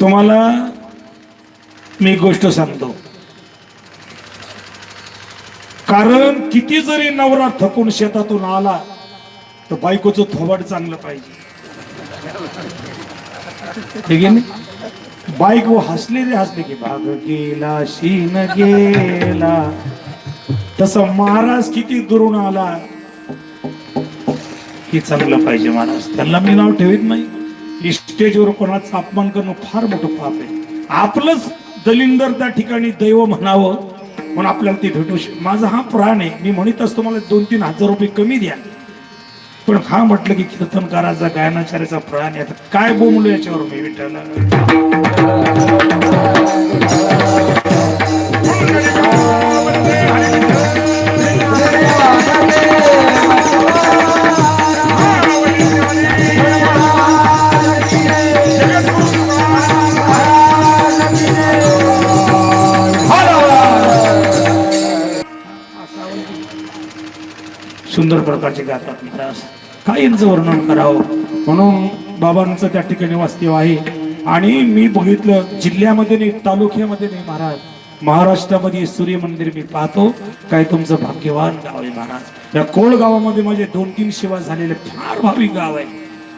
तुम्हाला मी गोष्ट सांगतो. कारण किती जरी नवरा थकून शेतातून आला तर बायकोचं थोबाड चांगलं पाहिजे. ठीक आहे ना बायको हसले रे हसले की भाग गेला शीन गेला. तसं महाराज किती दुरून आला हे चांगलं पाहिजे महाराज त्यांना मी नाव ठेवीत नाही. स्टेजवर कोणाचा अपमान करणं फार मोठं पाप आहे. आपलंच दलिंदर त्या ठिकाणी दैव म्हणावं म्हणून आपल्याला ते भेटू शक माझा हा प्राण आहे. मी म्हणत असतो मला दोन तीन हजार रुपये कमी द्या. पण हा म्हटलं की कीर्तनकाराचा गायनाचार्याचा प्राण आहे. आता काय बोमलो याच्यावर मी विठ्ठला सुंदर प्रकारचे गातात महाराज काय यांचं वर्णन करावं? म्हणून बाबांचं त्या ठिकाणी वास्तव आहे. आणि मी बघितलं जिल्ह्यामध्ये नाही तालुक्यामध्ये नाही महाराज. महाराष्ट्रामध्ये सूर्य मंदिर मी पाहतो. काय तुमचं भाग्यवान गाव आहे महाराज. या कोळ गावामध्ये माझे दोन तीन सेवा झालेले फार भाविक गाव आहे.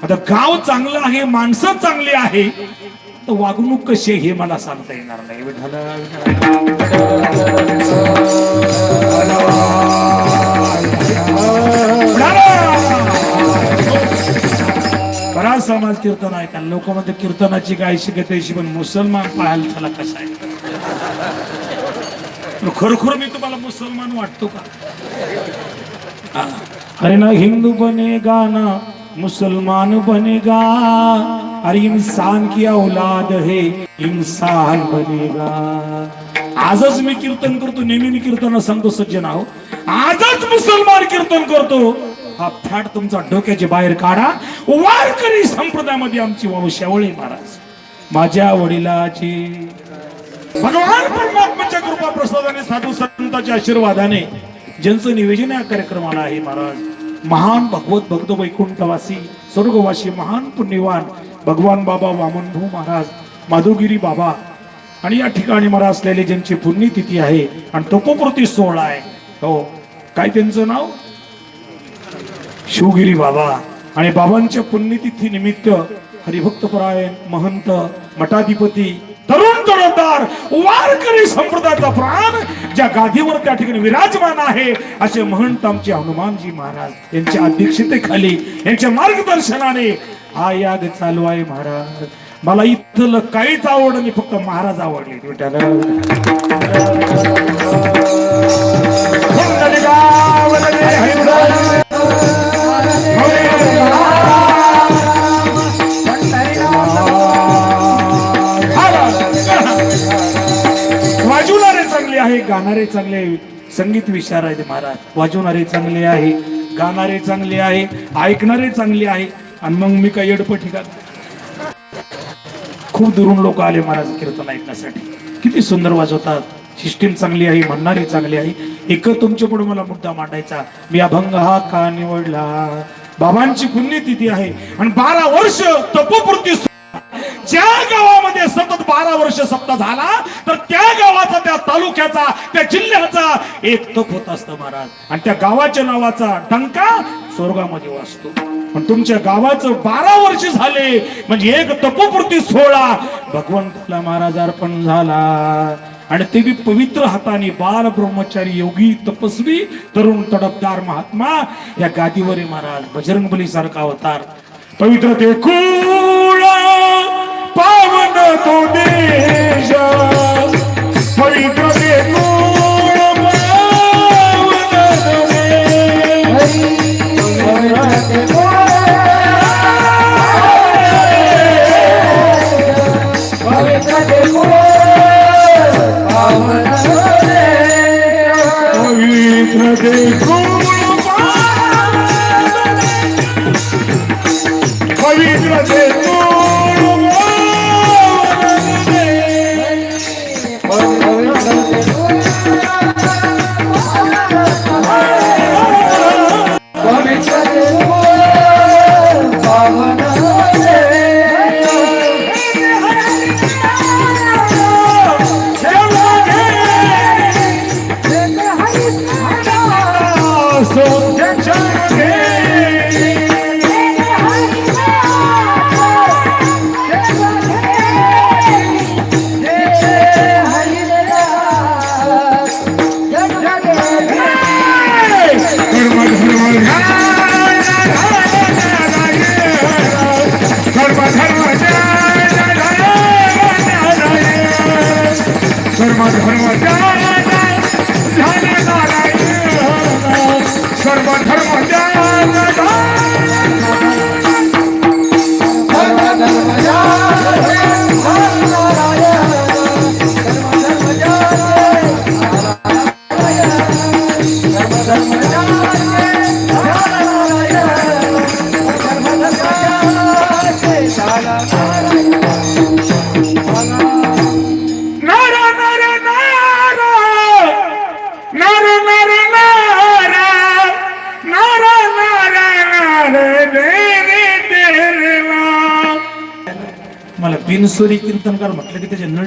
आता गाव चांगलं आहे माणसं चांगली आहे. तर वागणूक कशी आहे हे मला सांगता येणार नाही. बराच समाज कीर्तन ऐका लोक म्हणते कीर्तनाची काय शिकत अशी पण मुसलमान पाहायला झाला कसा आहे? खरोखर मी तुम्हाला मुसलमान वाटतो का? अरे ना हिंदू बनेगा ना मुसलमान बनेगा अरे इंसान की औलाद है इंसान बनेगा आजच मी कीर्तन करतो नेहमी मी कीर्तन सांगतो सज्जन आहो. आजच मुसलमान कीर्तन करतो. हा फॅट तुमचा डोक्याच्या बाहेर काढा. वारकरी संप्रदायामध्ये आमची वंशावळी महाराज. माझ्या वडिलाची भगवान परमात्माच्या कृपा प्रसादाने साधू संतांच्या आशीर्वादाने ज्यांचं निवेदन या कार्यक्रमाला आहे महाराज. महान भगवत भक्त वैकुंठवासी स्वर्गवासी महान पुण्यवान भगवान बाबा वामनभू महाराज माधुगिरी बाबा आणि या ठिकाणी मला असलेले ज्यांची पुण्यतिथी आहे आणि तोपोकृती सोहळा आहे. हो काय त्यांचं नाव? शिवगिरी बाबा आणि बाबांच्या पुण्यतिथी निमित्त हरिभक्तपरायण महंत मठाधिपती तरुण तरुणदार वारकरी संप्रदायाचा प्राण ज्या गादीवर त्या ठिकाणी विराजमान आहे असे महंत आमचे हनुमानजी महाराज यांच्या अध्यक्षतेखाली यांच्या मार्गदर्शनाने हा याग चालू आहे महाराज मला इथलं काहीच आवडलं नाही फक्त महाराज आवडले विठ्ठला. गाणारे चांगले संगीत विचार आहेत महाराज. वाजवणारे चांगले आहे गाणारे चांगले आहे ऐकणारे चांगले आहे. आणि मग मी काय येडपटी का खूप दुरून लोक आले महाराज कीर्तन ऐकण्यासाठी. किती सुंदर वाजवतात. सिस्टीम चांगली आहे म्हणणारे चांगली आहे. एक तुमच्यापुढे मला मुद्दा मांडायचा. मी अभंग हा का निवडला? बाबांची पुण्यतिथी आहे. आणि बारा वर्ष तपोपूर्ती ज्या गावामध्ये सतत बारा वर्ष सत्ता झाला तर त्या गावाचा त्या तालुक्याचा त्या जिल्ह्याचा एक तप होत असतं महाराज. आणि त्या गावाच्या नावाचा टंका स्वर्गामध्ये वाचतो. पण तुमच्या गावाचं बारा वर्ष झाले म्हणजे एक तपोपूर्ती सोहळा भगवंताला महाराज अर्पण झाला. आणि ते बी पवित्र हाताने बाल ब्रह्मचारी योगी तपस्वी तरुण तडपदार महात्मा या गादीवर महाराज. बजरंगबली सारखा अवतार. पवित्र ते कुळ पावन সর্বধর্ম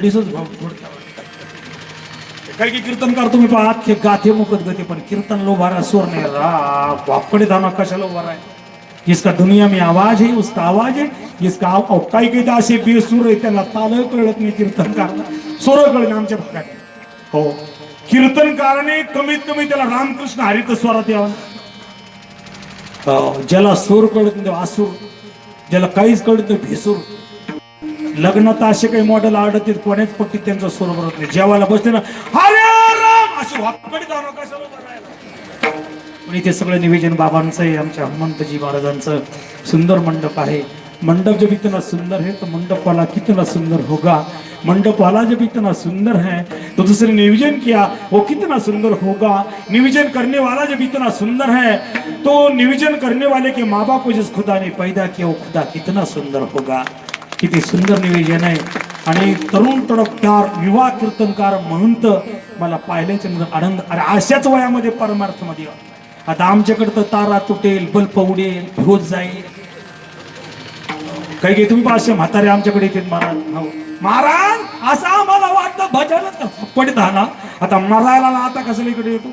की भाव फोडतात काय की कीर्तनकार तुम्ही पहा ते गाथे मुकत गते पण कीर्तन लो भरा स्वर नहीं. रहा वापकडे धाना कशाला उभा आहे जिसका दुनिया में आवाज है उसका आवाज है. जिसका आव- अहो, काही काही तर असे बेसूर आहे त्याला ताल कळत नाही कीर्तनकार. सोर कळत नाही आमच्या भागात? हो. कीर्तनकाराने कमीत कमी त्याला रामकृष्ण हरित स्वरात यावं. हो, ज्याला सूर कळत नाही आसूर. ज्याला काहीच कळत नाही भेसूर. लग्नात असे काही मॉडेल आढळतील कोणेच पक्की त्यांचं स्वरूप राहत नाही. जेवायला बसते ना हरे राम! कशाला पण इथे सगळं निवेदन बाबांचं आहे आमच्या हनुमंतजी महाराजांचं. सुंदर मंडप आहे. मंडप जब इतना सुंदर है तो मंडप वाला कितना सुंदर होगा? मंडप वाला जब इतना सुंदर है तो दूसरे निवेदन किया वो कितना सुंदर होगा? निवेदन करने वाला जब इतना सुंदर है तो निवेदन करने वाले के माँ बाप को जिस खुदा ने पैदा किया वो खुदा कितना सुंदर होगा? किती सुंदर निवेदन आहे. आणि तरुण तडफदार युवा कीर्तनकार म्हणून तर मला पाहिल्याच्या आनंद अरे अशाच वयामध्ये परमार्थमध्ये आता आमच्याकडे तर तारा तुटेल बल्ब उडेल होत जाईल. काही काही तुम्ही पाचशे म्हातारे आमच्याकडे येतील महाराज. हो. महाराज असं आम्हाला वाटतं भजनच पडत ना आता मरायला आता कसं इकडे येतो?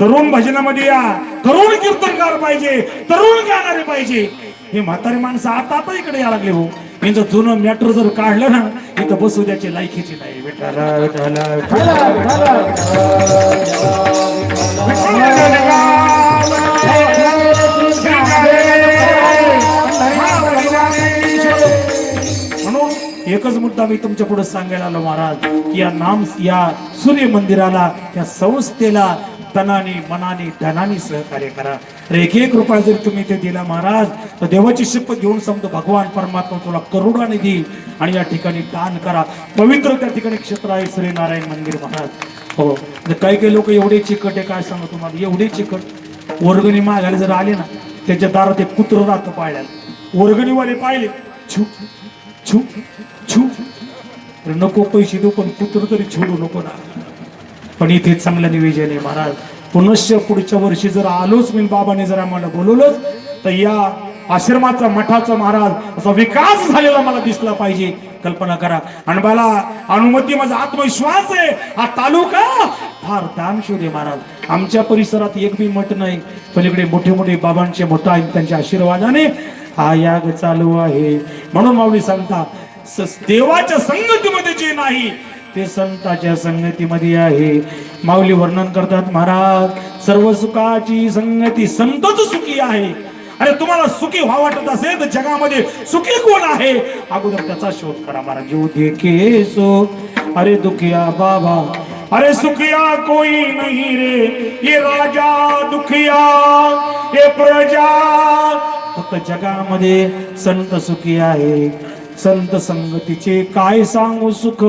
तरुण भजनामध्ये या. तरुण कीर्तनकार पाहिजे तरुण गाणारे पाहिजे. हे म्हातारे माणसं आता आता इकडे यायला लागले हो. यांचं जुनं मॅटर जर काढलं ना इथं बसू द्याची लायकीची नाही विठाला विठाला म्हणून एकच मुद्दा मी तुमच्यापुढे सांगायला आलो महाराज की या नाम या सूर्य मंदिराला या संस्थेला तनाने मनाने धनाने सहकार्य करा. एक एक रुपया जर तुम्ही ते दिला महाराज तर देवाची शपथ घेऊन समजा भगवान परमात्मा तुला करोडाने देईल आणि या ठिकाणी दान करा. पवित्र त्या ठिकाणी क्षेत्र आहे श्री नारायण मंदिर महाराज. हो. तर काही काही लोक एवढे चिकट आहे काय सांगू तुम्हाला? एवढे चिकट. वर्गणी मागायला जर आले ना त्याच्या दारात एक कुत्र राहतं पाळल्याला वर्गणीवाले पाहिले छू छू छू. नको पैसे देऊ पण कुत्र तरी छोडू नको ना. पण इथे चांगलं निवेदन आहे महाराज. पुनश्च पुढच्या वर्षी जर आलोच मी बाबाने जर आम्हाला बोलवलंच तर या आश्रमाचा मठाचा महाराज असा विकास झालेला मला दिसला पाहिजे. कल्पना करा. आणि मला अनुमती माझा आत्मविश्वास आहे. हा तालुका फार दानशूर आहे महाराज. आमच्या परिसरात एक बी मठ नाही पलीकडे मोठे मोठे बाबांचे मठ आहेत त्यांच्या आशीर्वादाने हा याग चालू आहे. म्हणून माऊली सांगता स- देवाच्या संगतीमध्ये जे नाही ते संताच्या संगतीमध्ये आहे. माऊली वर्णन करतात महाराज सर्व सुखाची संगती संतच सुखी आहे. अरे तुम्हाला सुखी व्हा वाटत असेल तर जगामध्ये सुखी कोण आहे? अगोदर त्याचा शोध करा महाराज जीव देखे सो अरे दुखिया बाबा. अरे सुखिया कोई नहीं रे ये राजा दुखिया ये प्रजा. फक्त जगामध्ये संत सुखी आहे. संत संगतीचे काय सांगू सुख?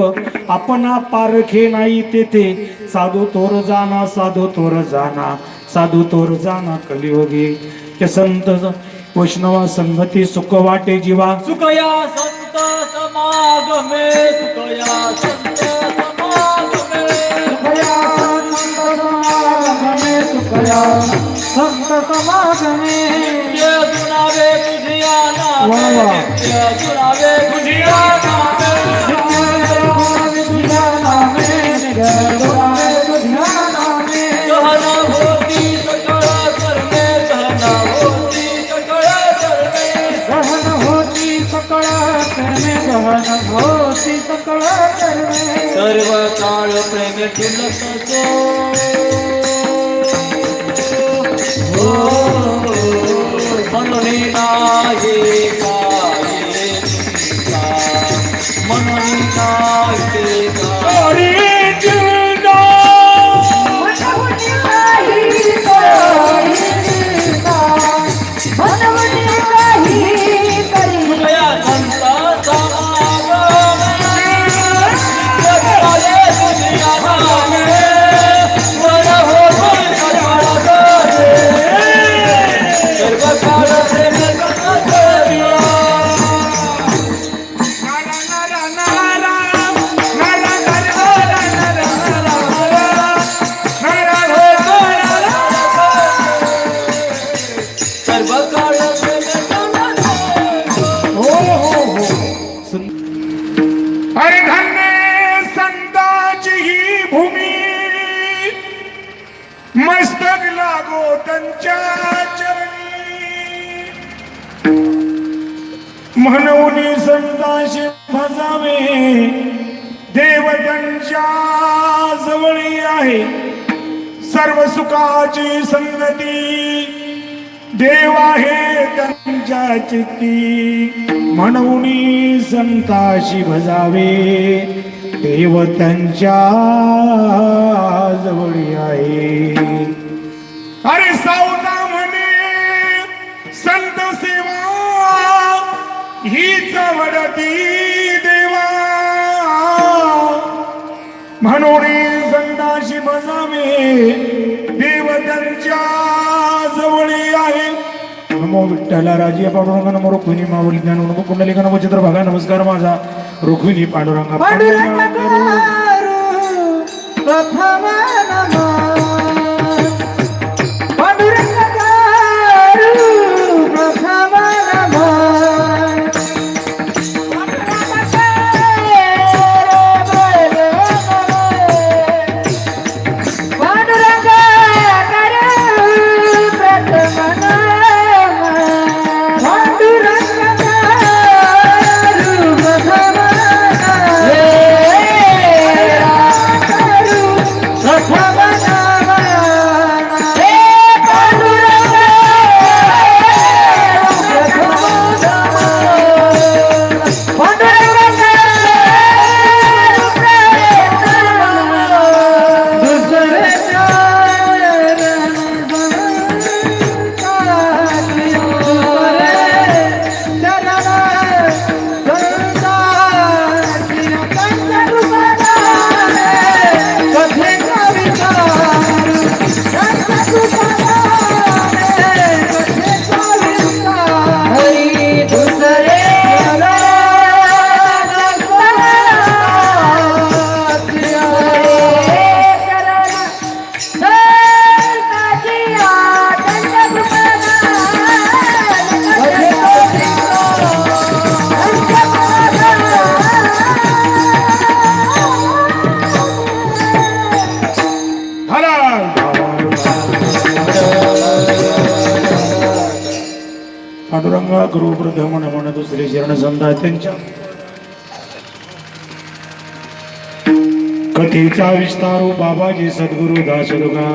आपण पारखे नाही तेथे. साधू तोर जाना साधू तोर जाना. साधू तोर जाना कलियोगी. के संत वैष्णवा संगती सुख वाटे जीवा. सुखया संत समागमे सुखया सर्व काळ प्रेम तुला सजो म्हणून संताशी भजावे देव त्यांच्या जवळी आहे. सर्व सुखाची संगती. देव आहे त्यांच्या चित्ती. म्हणून संताशी भजावे देव त्यांच्या जवळी आहे. अरे साऊ वडती देवा. म्हणून संताशी बजावे देव त्यांच्या जवळी आहे. नमो विठ्ठला राजी पांडुरंग नमो रुक्मिणी मावली ज्ञान नमो कुंडलिक नमो चित्र बघा नमस्कार माझा. रुक्मिणी पांडुरंग पांडुरंगा पांडुरंगा गुरुप्रथम नमन दुसरे शरण संदा त्यांच्या. कथेचा विस्तारो हो बाबाजी सद्गुरु दासरुगा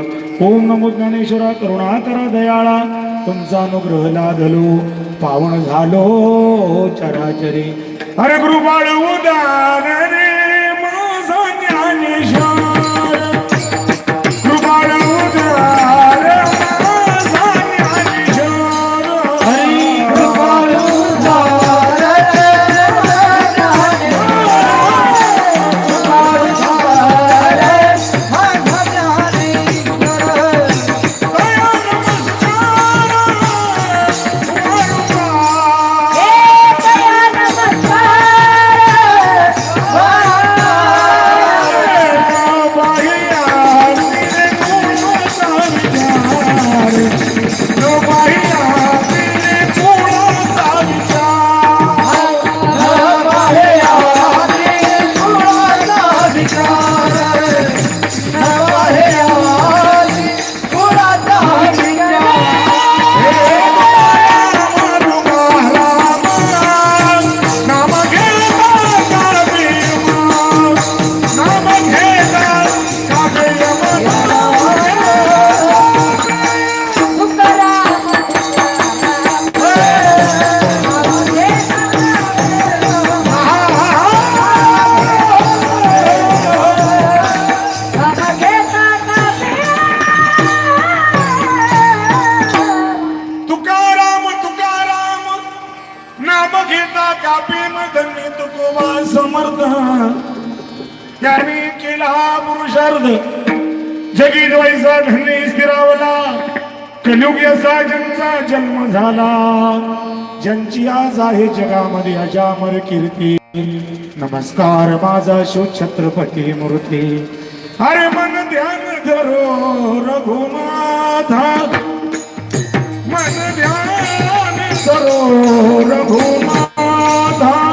ओम नमो ज्ञानेश्वरा करुणा करा दयाळा. तुमचा अनुग्रह लाधलो पावन झालो चराचरी. अरे गुरु बाळ उदार रे माझा ज्ञानेश्वर. जगी वैसा धन्य स्थिरावला. कलयुग असा ज्यांचा जन्म झाला. ज्यांची आज आहे जगामध्ये अजामर कीर्ती. नमस्कार माझा शो छत्रपती मूर्ती. अरे मन ध्यान धरो रघुमाधा मन ध्यान धरो रघुमाधा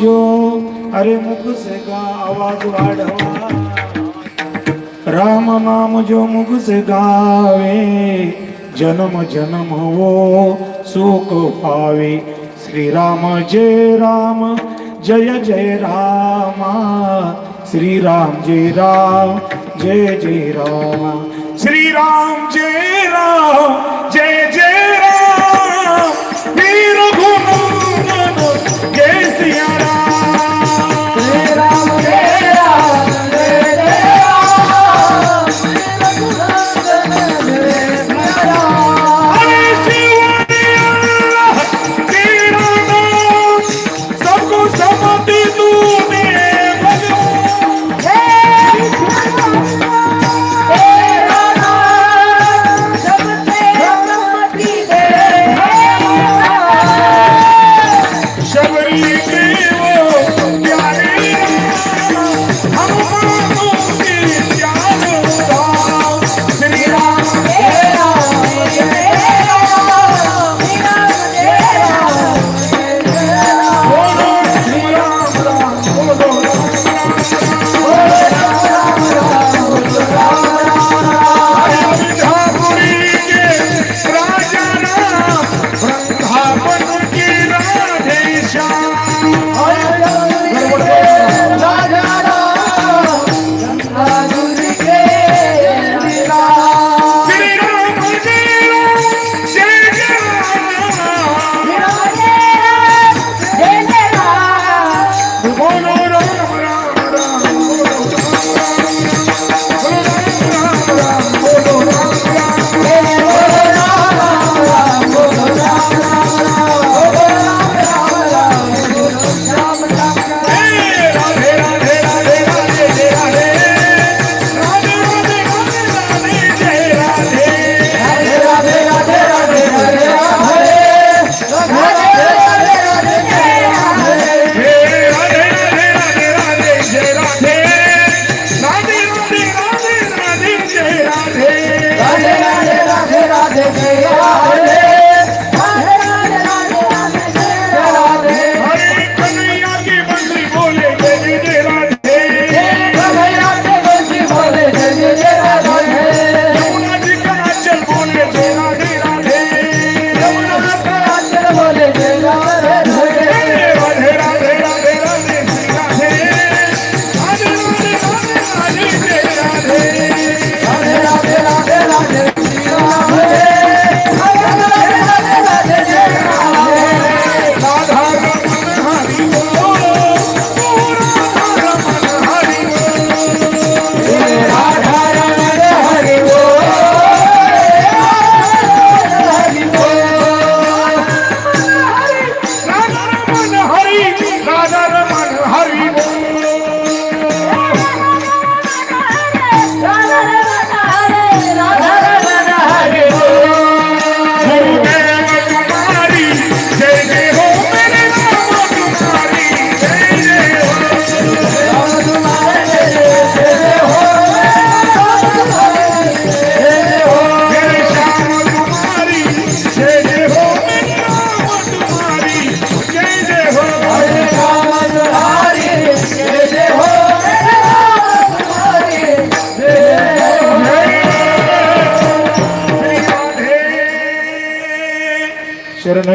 जो, अरे मुख से गा, आवाज़ राम नाम जो मुख से गावे, जन्म जन्म वो सुख पावे। श्री राम जय राम, जय जय रामा श्री राम जय राम, जय जय राम। श्री राम जय राम, जय जय राम। वीर घुमन जय सिया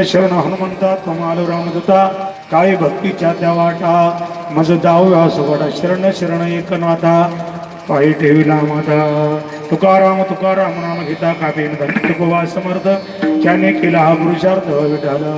शरण हनुमंता तमालो रामदूता काय भक्तीच्या त्या वाटा. मज जाऊ सोबडा शरण शरण एकनाथा. पायी ठेविला माता. तुकाराम तुकाराम नाम घेता कापीन धनी समर्थ त्याने केला हा पुरुषार्थ विठाला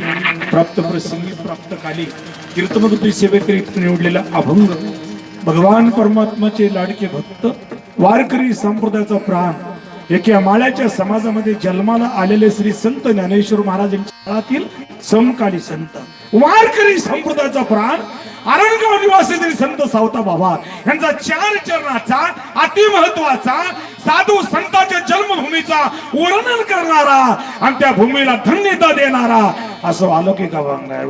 मंडळी प्राप्त प्रसंगी प्राप्त काली. कीर्तनवृत्ती सेवेकरीत निवडलेला अभंग. भगवान परमात्माचे लाडके भक्त वारकरी संप्रदायाचा प्राण. एका माळ्याच्या समाजामध्ये जन्माला आलेले श्री संत ज्ञानेश्वर महाराजांच्या काळातील समकाली संत वारकरी संप्रदायाचा प्राण आरणगाव निवासी श्री संत सावता बाबा यांचा चार चरणाचा अति महत्त्वाचा साधू संतांच्या जन्मभूमीचा वर्णन करणारा आणि त्या भूमीला धन्यता देणारा असं अलौकिक अभंग आहे.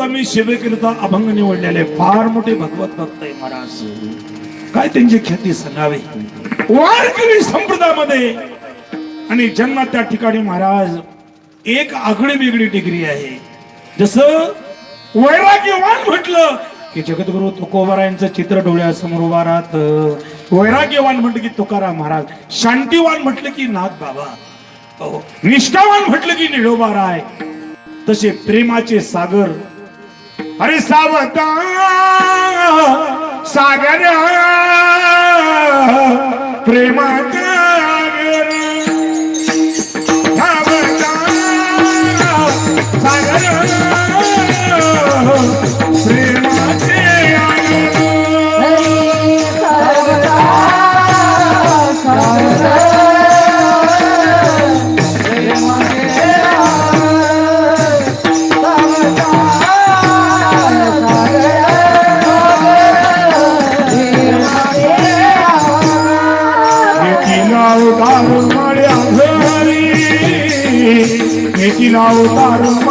ज्यांचा मी सेवेकरिता अभंग निवडलेले फार मोठे भगवत भक्त आहे महाराज. काय त्यांची ख्याती सांगावी? वारकरी संप्रदायामध्ये आणि ज्यांना त्या ठिकाणी महाराज एक आगळी वेगळी डिग्री आहे. जसं वैराग्यवान म्हटलं की जगद्गुरु तुकोबारायांचं चित्र डोळ्यासमोर उभा राहत. वैराग्यवान म्हटलं की तुकाराम महाराज शांतीवान म्हटलं की नाथ बाबा. निष्ठावान म्हटलं की निळोबा राय. तसे प्रेमाचे सागर अरे सावता सागर प्रेमाचा Oh,